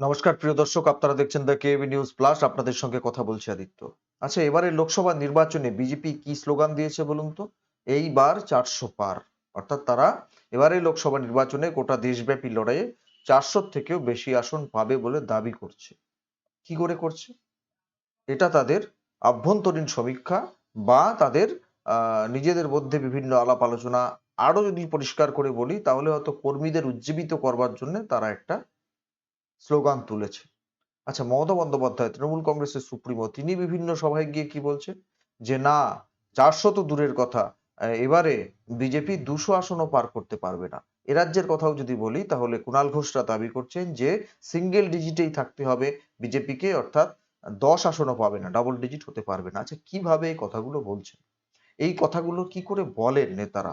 নমস্কার, প্রিয় দর্শক, আপনারা দেখছেন দ্য কেবি নিউজ প্লাস আপনাদের সঙ্গে কথা বলছি আদিত্য। আচ্ছা এবারে লোকসভা নির্বাচনে বিজেপি কি স্লোগান দিয়েছে বলুন তো? এইবার চারশো পার। অর্থাৎ তারা এবারে লোকসভা নির্বাচনে গোটা দেশব্যাপী লড়াইয়ে চারশোর থেকেও বেশি আসন পাবে বলে দাবি করছে। কি করে করছে? এটা তাদের আভ্যন্তরীণ সমীক্ষা বা তাদের নিজেদের মধ্যে বিভিন্ন আলাপ আলোচনা আরও যদি পরিষ্কার করে বলি, তাহলে হয়তো কর্মীদের উজ্জীবিত করবার জন্য তারা একটা স্লোগান তুলেছে। আচ্ছা মমতা বন্দ্যোপাধ্যায়, তৃণমূল কংগ্রেসের সুপ্রিমো, তিনি বিভিন্ন সভায় গিয়ে কি বলছেন যে না চারশো তো দূরের কথা এবারে বিজেপি দুশো আসনও পার করতে পারবে না। এ রাজ্যের কথাও যদি বলি, তাহলে কুণাল ঘোষরা দাবি করছেন যে সিঙ্গেল ডিজিটেই থাকতে হবে বিজেপিকে, অর্থাৎ দশ আসনও পাবে না, ডাবল ডিজিট হতে পারবে না। আচ্ছা কীভাবে এই কথাগুলো বলছেন? এই কথাগুলো কি করে বলেন নেতারা?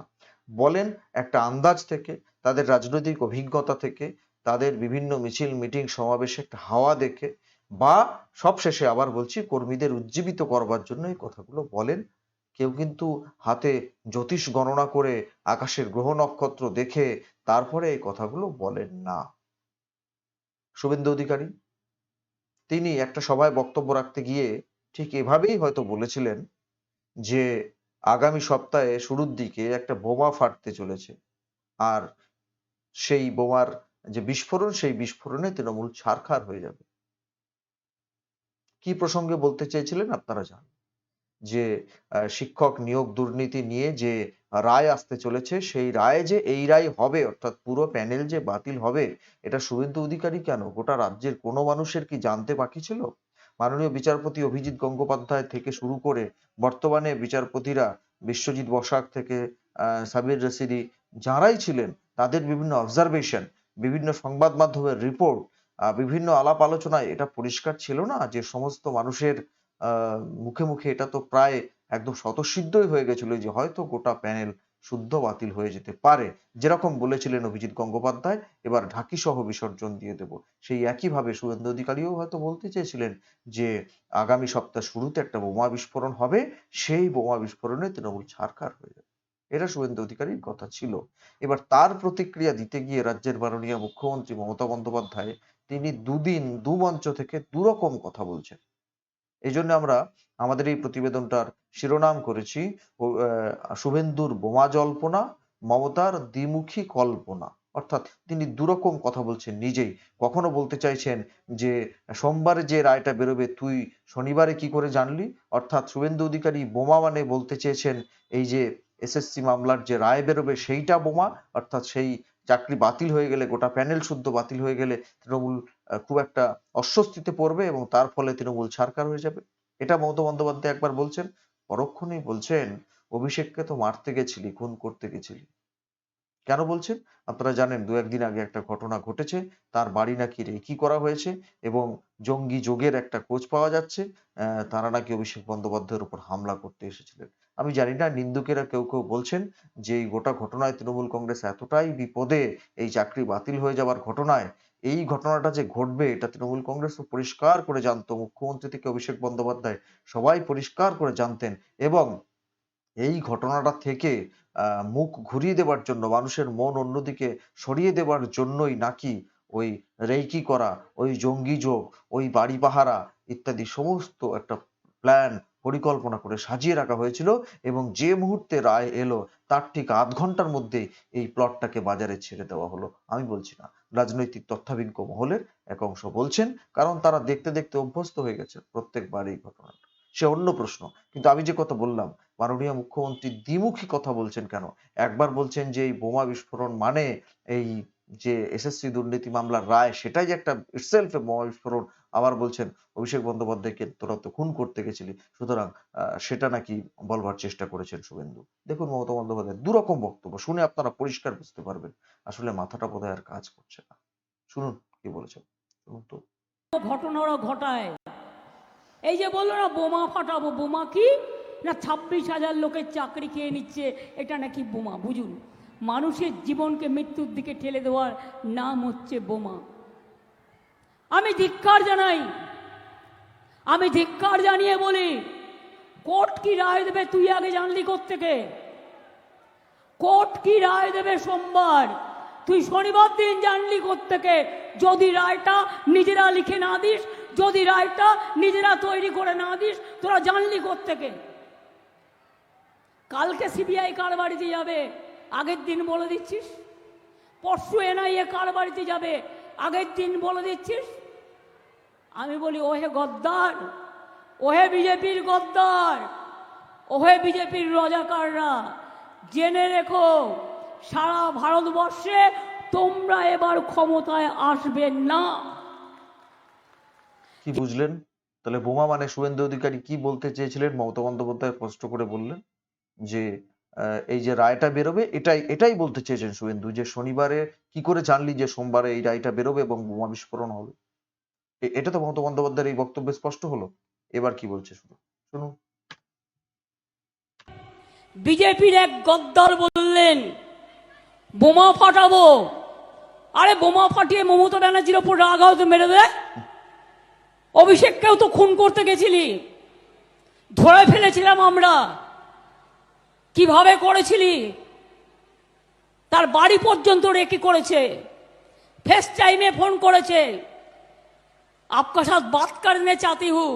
বলেন একটা আন্দাজ থেকে, তাদের রাজনৈতিক অভিজ্ঞতা থেকে তাদের বিভিন্ন মিছিল, মিটিং, সমাবেশে একটা হাওয়া দেখে বা সবশেষে আবার বলছি কর্মীদের উজ্জীবিত করবার জন্য এই কথাগুলো বলেন। কেউ কিন্তু হাতে জ্যোতিষ গণনা করে আকাশের গ্রহ নক্ষত্র দেখে তারপরে এই কথাগুলো বলেন না। শুভেন্দু অধিকারী, তিনি একটা সভায় বক্তব্য রাখতে গিয়ে ঠিক এভাবেই হয়তো বলেছিলেন যে আগামী সপ্তাহে শুরুর দিকে একটা বোমা ফাটতে চলেছে। আর সেই বোমার যে বিস্ফোরণ, সেই বিস্ফোরণে তৃণমূল ছারখার হয়ে যাবে। কি প্রসঙ্গে বলতে চেয়েছিলেন আপনারা জানেন যে শিক্ষক নিয়োগ দুর্নীতি নিয়ে যে রায় আসতে চলেছে, সেই রায় যে এই রায় হবে, অর্থাৎ পুরো প্যানেল যে বাতিল হবে, এটা শুভেন্দু অধিকারী কেন? গোটা রাজ্যের কোনো মানুষের কি জানতে বাকি ছিল? মাননীয় বিচারপতি অভিজিৎ গঙ্গোপাধ্যায় থেকে শুরু করে বর্তমানে বিচারপতিরা বিশ্বজিৎ বসাক থেকে সাবির রশিদি, যারাই ছিলেন, তাদের বিভিন্ন অবজারভেশন বিভিন্ন সংবাদ মাধ্যমের রিপোর্ট বিভিন্ন আলাপ আলোচনায় এটা পরিষ্কার ছিল না যে সমস্ত মানুষের মুখে মুখে এটা তো প্রায় একদম স্বতঃসিদ্ধই হয়ে গেছিল যে হয়তো গোটা প্যানেল শুদ্ধ বাতিল হয়ে যেতে পারে। যেরকম বলেছিলেন অভিজিৎ গঙ্গোপাধ্যায়, এবার ঢাকি সহ বিসর্জন দিয়ে দেব। সেই একইভাবে শুভেন্দু অধিকারীও হয়তো বলতে চেয়েছিলেন যে আগামী সপ্তাহ শুরুতে একটা বোমা বিস্ফোরণ হবে, সেই বোমা বিস্ফোরণে তৃণমূল ছারখার হয়ে যাবে। এটা শুভেন্দু অধিকারীর কথা ছিল। এবার তার প্রতিক্রিয়া দিতে গিয়ে রাজ্যের মাননীয় মুখ্যমন্ত্রী মমতা বন্দ্যোপাধ্যায় তিনি দুদিন, দু মঞ্চ থেকে দুরকম কথা বলছেন। এই জন্য আমরা আমাদের এই প্রতিবেদনটার শিরোনাম করেছি শুভেন্দুর বোমা জল্পনা, মমতার দ্বিমুখী কল্পনা। অর্থাৎ তিনি দুরকম কথা বলছেন নিজেই। কখনো বলতে চাইছেন যে, সোমবারে যে রায়টা বেরোবে, তুই শনিবারে কি করে জানলি? অর্থাৎ শুভেন্দু অধিকারী বোমা মানে বলতে চেয়েছেন এই যে এসএসসি মামলার যে রায় বেরোবে সেইটা বোমা, অর্থাৎ সেই চাকরি বাতিল হয়ে গেলে, গোটা প্যানেল শুদ্ধ বাতিল হয়ে গেলে তৃণমূল খুব একটা অস্বস্তিতে পড়বে এবং তার ফলে তৃণমূল ছারকার হয়ে যাবে। এটা মমতা বন্দ্যোপাধ্যায় একবার বলছেন, পরক্ষণেই বলছেন, অভিষেককে তো মারতে গেছিলি, খুন করতে গেছিলি। কেন বলছেন? আপনারা জানেন দু একদিন আগে একটা ঘটনা ঘটেছে, তার বাড়ি নাকি রেকি করা হয়েছে এবং জঙ্গি যোগের একটা খোঁজ পাওয়া যাচ্ছে তারা নাকি অভিষেক বন্দ্যোপাধ্যায়ের উপর হামলা করতে এসেছিলেন। আমি জানি না, নিন্দুকেরা কেউ কেউ বলছেন যে এই গোটা ঘটনায় তৃণমূল কংগ্রেস এতটাই বিপদে এই চাকরি বাতিল হয়ে যাওয়ার ঘটনায়। এই ঘটনাটা যে ঘটবে, এটা তৃণমূল কংগ্রেস পরিষ্কার করে জানতো। মুখ্যমন্ত্রী থেকে অভিষেক বন্দ্যোপাধ্যায় সবাই পরিষ্কার করে জানতেন এবং এই ঘটনাটা থেকে মুখ ঘুরিয়ে দেওয়ার জন্য, মানুষের মন অন্যদিকে সরিয়ে দেওয়ার জন্যই নাকি ওই রেইকি করা, ওই জঙ্গি যোগ, ওই বাড়ি পাহারা ইত্যাদি সমস্ত একটা প্ল্যান পরিকল্পনা করে সাজিয়ে রাখা হয়েছিল এবং যে মুহূর্তে রায় এলো, তার ঠিক আধ ঘণ্টার মধ্যে এই প্লটটাকে বাজারে ছেড়ে দেওয়া হলো। আমি বলছি না, রাজনৈতিক তথ্যাভিজ্ঞ মহলের এক অংশ বলছেন, কারণ তারা দেখতে দেখতে অভ্যস্ত হয়ে গেছে প্রত্যেকবার এই ঘটনাটা। সে অন্য প্রশ্ন, কিন্তু আমি যে কথা বললাম, মাননীয় মুখ্যমন্ত্রী দ্বিমুখী কথা বলছেন কেন? একবার বলছেন যে এই বোমা বিস্ফোরণ মানে এই যে এসএসসি দুর্নীতি মামলার রায়, সেটাই একটা ইটসেলফ বোমা বিস্ফোরণ আবার বলছেন অভিষেক বন্দ্যোপাধ্যায়কে তোরা তো খুন করতে গেছিলি, সুতরাং সেটা নাকি বলবার চেষ্টা করেছেন শুভেন্দু। দেখুন মমতা বন্দ্যোপাধ্যায়, দুরকম বক্তব্য, শুনে আপনারা পরিষ্কার বুঝতে পারবেন, আসলে মাথাটা বোধহয় আর কাজ করছে না। শুনুন কি বলেছেন। শুনুন তো। ঘটনা ওরা ঘটায়। এই যে বলল না, বোমা ফাটাবো, বোমা কি? না ছাব্বিশ হাজার লোকের চাকরি খেয়ে নিচ্ছে, এটা নাকি বোমা, বুঝুন। মানুষের জীবনকে মৃত্যুর দিকে ঠেলে দেওয়ার নাম হচ্ছে বোমা। আমি ধিক্কার জানাই, আমি ধিক্কার জানিয়ে বলি, কোর্ট কি রায় দেবে তুই আগে জানলি থেকে কোর্ট কি রায় দেবে সোমবার? তুই শনিবার দিন জানলি থেকে যদি রায়টা নিজেরা লিখে না দিস, যদি রায়টা নিজেরা তৈরি করে না দিস, তোরা জানলি থেকে কালকে সিবিআই কার বাড়িতে যাবে? আগের দিন বলে দিচ্ছিস? পরশু এনআইএ কার বাড়িতে যাবে? আগের দিন বলে দিচ্ছিস? আমি বলি, ওহে গদ্দার, ওহে বিজেপির গদ্দার, ওহে বিজেপির রজাকাররা, জেনে রেখো, সারা ভারতবর্ষে তোমরা এবার ক্ষমতায় আসবে না। কি বুঝলেন? তাহলে বোমা মানে শুভেন্দু অধিকারী কি বলতে চেয়েছিলেন? মমতা বন্দ্যোপাধ্যায় স্পষ্ট করে বললেন যে এই যে রায়টা বেরোবে, এটাই এটাই বলতে চেয়েছেন শুভেন্দু, যে শনিবারে কি করে জানলি যে সোমবারে এই রায়টা বেরোবে এবং বোমা বিস্ফোরণ হবে? এটা তো মমতা বন্দ্যোপাধ্যায়ের এই বক্তব্যে স্পষ্ট হলো। এবার কি বলছে শুধু শুনুন। বিজেপির এক গদ্দার বললেন, বোমা ফাটাবো। আরে বোমা ফাটিয়ে মমতা ব্যানার্জির ওপর রাগ হয়তো মেরে দেয় অভিষেককেও তো খুন করতে গেছিলি। ধরে ফেলেছিলাম আমরা। কীভাবে করেছিলি? তার বাড়ি পর্যন্ত রেখে করেছে? ফেস টাইমে ফোন করেছে। আপকা সাথ বাত করনে চাতি হু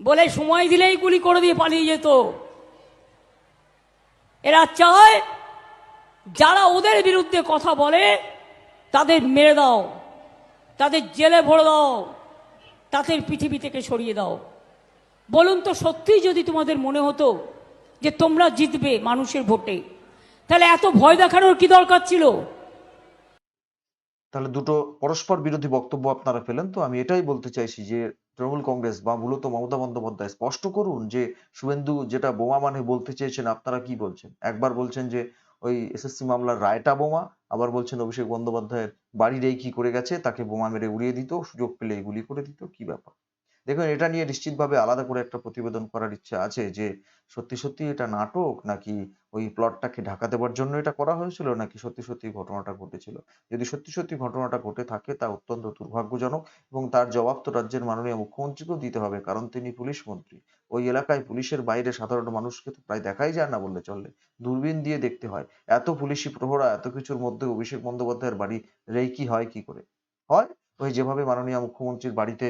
বলে সময় দিলেই গুলি করে দিয়ে পালিয়ে যেত এরা চায় যারা ওদের বিরুদ্ধে কথা বলে তাদের মেরে দাও তাদের জেলে ভরে দাও তাদের পৃথিবী থেকে সরিয়ে দাও বলুন তো সত্যিই যদি তোমাদের মনে হতো যে তোমরা জিতবে মানুষের ভোটে। তাহলে এত ভয় দেখানোর কি দরকার ছিল? তাহলে দুটো পরস্পর বিরোধী বক্তব্য আপনারা পেলেন তো। আমি এটাই বলতে চাইছি যে, তৃণমূল কংগ্রেস বা মূলত মমতা বন্দ্যোপাধ্যায়, স্পষ্ট করুন যে, শুভেন্দু যেটা বোমা মানে বলতে চেয়েছেন, আপনারা কি বলছেন? একবার বলছেন যে, ওই এসএসসি মামলার রায়টা বোমা, আবার বলছেন অভিষেক বন্দ্যোপাধ্যায়ের বাড়ির এই কি করে গেছে, তাকে বোমা মেরে উড়িয়ে দিত, সুযোগ পেলে গুলি করে দিত, কি ব্যাপার? দেখুন, এটা নিয়ে নিশ্চিতভাবে আলাদা করে একটা প্রতিবেদন করার ইচ্ছা আছে যে, সত্যি সত্যি এটা নাটক নাকি ওই প্লটটাকে ঢাকা দেওয়ার জন্য এটা করা হয়েছিল নাকি সত্যি সত্যি ঘটনাটা ঘটেছিল? যদি সত্যি সত্যি ঘটনাটা ঘটে থাকে, তা অত্যন্ত দুর্ভাগ্যজনক এবং তার জবাব তো রাজ্যের মাননীয় মুখ্যমন্ত্রীকেও দিতে হবে, কারণ তিনি পুলিশ মন্ত্রী। ওই এলাকায় পুলিশের বাইরে সাধারণ মানুষকে তো প্রায় দেখাই যায় না বললে চলে। দূরবীন দিয়ে দেখতে হয়। এত পুলিশি প্রহরা, এত কিছুর মধ্যে অভিষেক বন্দ্যোপাধ্যায়ের বাড়ি রেকি হয়, কি করে? হয়? ওই যেভাবে মাননীয় মুখ্যমন্ত্রীর বাড়িতে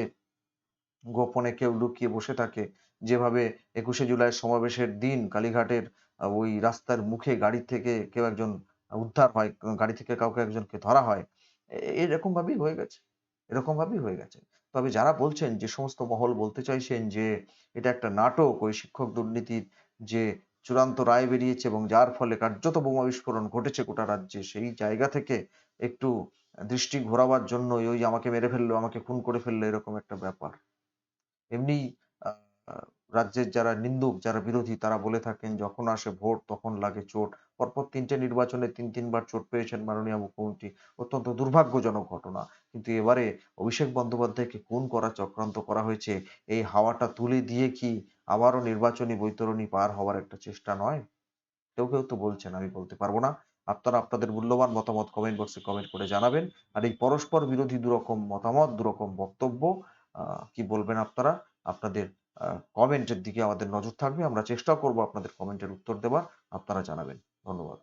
গোপনে কেউ লুকিয়ে বসে থাকে। যেভাবে একুশে জুলাই সমাবেশের দিন কালীঘাটের ওই রাস্তার মুখে গাড়ি থেকে কেউ একজন উদ্ধার হয়, গাড়ি থেকে কাউকে একজনকে ধরা হয় এরকম ভাবেই হয়ে গেছে। এরকম ভাবেই হয়ে গেছে। তবে যারা বলছেন যে সমস্ত মহল বলতে চাইছেন যে এটা একটা নাটক, ওই শিক্ষক দুর্নীতির যে চূড়ান্ত রায় বেরিয়েছে এবং যার ফলে কার্যত বোমা বিস্ফোরণ ঘটেছে গোটা রাজ্যে, সেই জায়গা থেকে একটু দৃষ্টি ঘোরাবার জন্য ওই আমাকে মেরে ফেলল, আমাকে খুন করে ফেলল, এরকম একটা ব্যাপার। এমনি রাজ্যের যারা নিন্দুক, যারা বিরোধী, তারা বলে থাকেন, যখন আসে ভোট, তখন লাগে চোট। পরপর তিনটে নির্বাচনে তিন, তিনবার চোট পেয়েছেন মাননীয় মুখ্যমন্ত্রী। অত্যন্ত দুর্ভাগ্যজনক ঘটনা। কিন্তু এবারে অভিষেক বন্দ্যোপাধ্যায়কে খুন করা, চক্রান্ত করা হয়েছে, এই হাওয়াটা তুলে দিয়ে কি আবারও নির্বাচনী বৈতরণী পার হওয়ার একটা চেষ্টা নয়? কেউ কেউ তো বলছেন, আমি বলতে পারব না। আপনারা আপনাদের মূল্যবান মতামত কমেন্ট বক্সে কমেন্ট করে জানাবেন। আর এই পরস্পর বিরোধী দুরকম মতামত, দুরকম বক্তব্য কি বলবেন আপনারা? আপনাদের কমেন্টের দিকে আমাদের নজর থাকবে। আমরা চেষ্টা করব আপনাদের কমেন্টের উত্তর দেওয়ার। আপনারা জানাবেন। ধন্যবাদ।